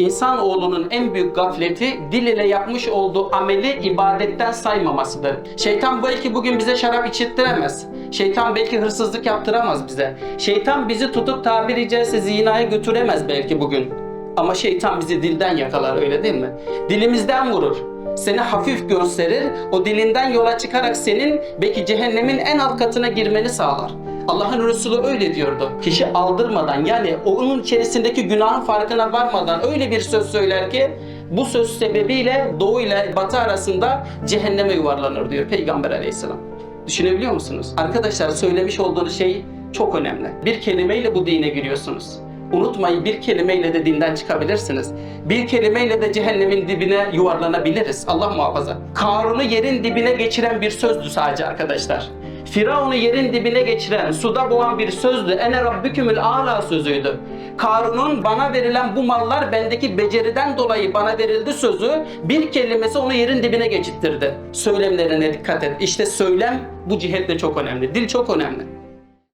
İnsanoğlunun en büyük gafleti dil ile yapmış olduğu ameli ibadetten saymamasıdır. Şeytan belki bugün bize şarap içirtiremez. Şeytan belki hırsızlık yaptıramaz bize. Şeytan bizi tutup tabiri caizse zinaya götüremez belki bugün. Ama şeytan bizi dilden yakalar öyle değil mi? Dilimizden vurur. Seni hafif gösterir, o dilinden yola çıkarak senin belki cehennemin en alt katına girmeni sağlar. Allah'ın Resulü öyle diyordu. Kişi aldırmadan yani onun içerisindeki günahın farkına varmadan öyle bir söz söyler ki bu söz sebebiyle doğu ile batı arasında cehenneme yuvarlanır diyor Peygamber aleyhisselam. Düşünebiliyor musunuz? Arkadaşlar söylemiş olduğunuz şey çok önemli. Bir kelimeyle bu dine giriyorsunuz. Unutmayın bir kelimeyle de dinden çıkabilirsiniz. Bir kelimeyle de cehennemin dibine yuvarlanabiliriz. Allah muhafaza. Karun'u yerin dibine geçiren bir sözdü sadece arkadaşlar. Firavun'u yerin dibine geçiren, suda boğan bir sözdü. Ene rabbükümül a'la sözüydü. Karun'un bana verilen bu mallar bendeki beceriden dolayı bana verildi sözü bir kelimesi onu yerin dibine geçittirdi. Söylemlerine dikkat et. İşte söylem bu cihetle çok önemli. Dil çok önemli.